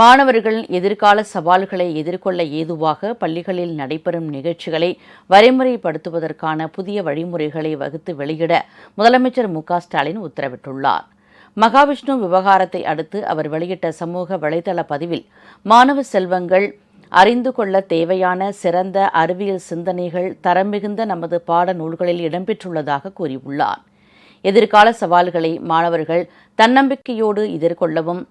மாணவர்கள் எதிர்கால சவால்களை எதிர்கொள்ள ஏதுவாக பள்ளிகளில் நடைபெறும் நிகழ்ச்சிகளை வரைமுறைப்படுத்துவதற்கான புதிய வழிமுறைகளை வகுத்து வெளியிட முதலமைச்சர் மு ஸ்டாலின் உத்தரவிட்டுள்ளார். மகாவிஷ்ணு விவகாரத்தை அடுத்து அவர் வெளியிட்ட சமூக வலைதள பதிவில் மாணவ செல்வங்கள் அறிந்து கொள்ள தேவையான சிறந்த அறிவியல் சிந்தனைகள் தரமிகுந்த நமது பாட நூல்களில் இடம்பெற்றுள்ளதாக கூறியுள்ளார். எதிர்கால சவால்களை மாணவர்கள் தன்னம்பிக்கையோடு எதிர்கொள்ளவும்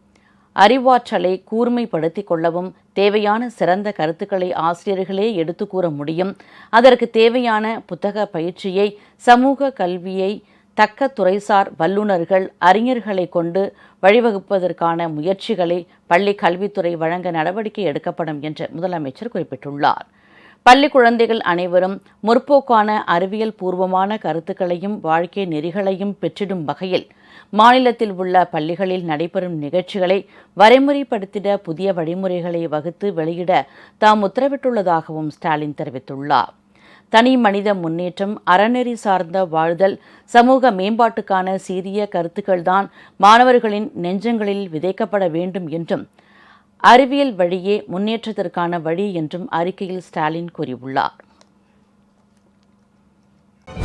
அறிவாற்றலை கூர்மைப்படுத்திக் கொள்ளவும் தேவையான சிறந்த கருத்துக்களை ஆசிரியர்களே எடுத்து கூற முடியும். அதற்கு தேவையான புத்தக பயிற்சியை சமூக கல்வியை தக்க துறைசார் வல்லுநர்கள் அறிஞர்களை கொண்டு வழிவகுப்பதற்கான முயற்சிகளை பள்ளி கல்வித்துறை வழங்க நடவடிக்கை எடுக்கப்படும் என்று முதலமைச்சர் குறிப்பிட்டுள்ளார். பள்ளி குழந்தைகள் அனைவரும் முற்போக்கான அறிவியல் பூர்வமான கருத்துக்களையும் வாழ்க்கை நெறிகளையும் பெற்றிடும் வகையில் மாநிலத்தில் உள்ள பள்ளிகளில் நடைபெறும் நிகழ்ச்சிகளை வரைமுறைப்படுத்திட புதிய வழிமுறைகளை வகுத்து வெளியிட தாம் உத்தரவிட்டுள்ளதாகவும் ஸ்டாலின் தெரிவித்துள்ளார். தனி மனித முன்னேற்றம் அறநெறி சார்ந்த வாழ்தல் சமூக மேம்பாட்டுக்கான சீரிய கருத்துக்கள்தான் மாணவர்களின் நெஞ்சங்களில் விதைக்கப்பட வேண்டும் என்றும் அறிவியல் வழியே முன்னேற்றத்திற்கான வழி என்றும் அறிக்கையில் ஸ்டாலின் கூறியுள்ளார்.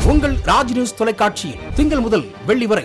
உங்கள் ராஜ் நியூஸ் தொலைக்காட்சியில் திங்கள் முதல் வெள்ளி வரை